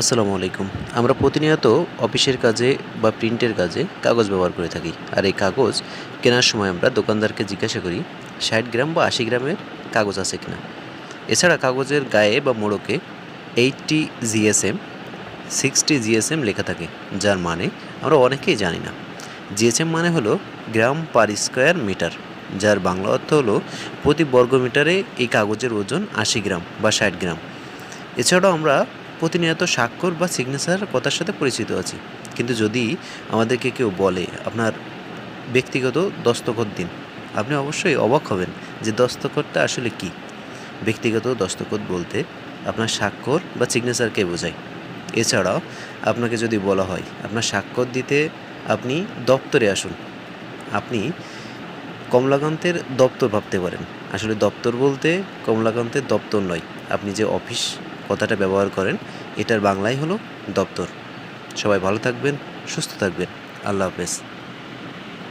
আসসালামু আলাইকুম। আমরা প্রতিনিয়ত অফিসের কাজে বা প্রিন্টের কাজে কাগজ ব্যবহার করে থাকি। আর এই কাগজ কেনার সময় আমরা দোকানদারকে জিজ্ঞাসা করি, ষাট গ্রাম বা আশি গ্রামের কাগজ আছে কিনা? এছাড়া কাগজের গায়ে বা মোড়কে এইটটি জিএসএম, সিক্সটি জিএসএম লেখা থাকে, যার মানে আমরা অনেকেই জানি না। জিএসএম মানে হলো গ্রাম পার স্কোয়ার মিটার, যার বাংলা অর্থ হলো প্রতি বর্গ মিটারে এই কাগজের ওজন আশি গ্রাম বা ষাট গ্রাম। এছাড়াও আমরা প্রতিনিয়ত স্বাক্ষর বা সিগনেচার কথার সাথে পরিচিত আছি। কিন্তু যদি আমাদেরকে কেউ বলে আপনার ব্যক্তিগত দস্তখত দিন, আপনি অবশ্যই অবাক হবেন যে দস্তখতটা আসলে কি? ব্যক্তিগত দস্তখত বলতে আপনার স্বাক্ষর বা সিগনেচারকে বোঝায়। এছাড়াও আপনাকে যদি বলা হয়, আপনার স্বাক্ষর দিতে আপনি দপ্তরে আসুন। আপনি কমলাকান্তের দপ্তর ভাবতে পারেন। আসলে দপ্তর বলতে কমলাকান্তের দপ্তর নয়, আপনি যে অফিস কথাটা ব্যবহার করেন। এটার বাংলায় হলো দপ্তর। সবাই ভালো থাকবেন সুস্থ থাকবেন। আল্লাহ হাফেজ।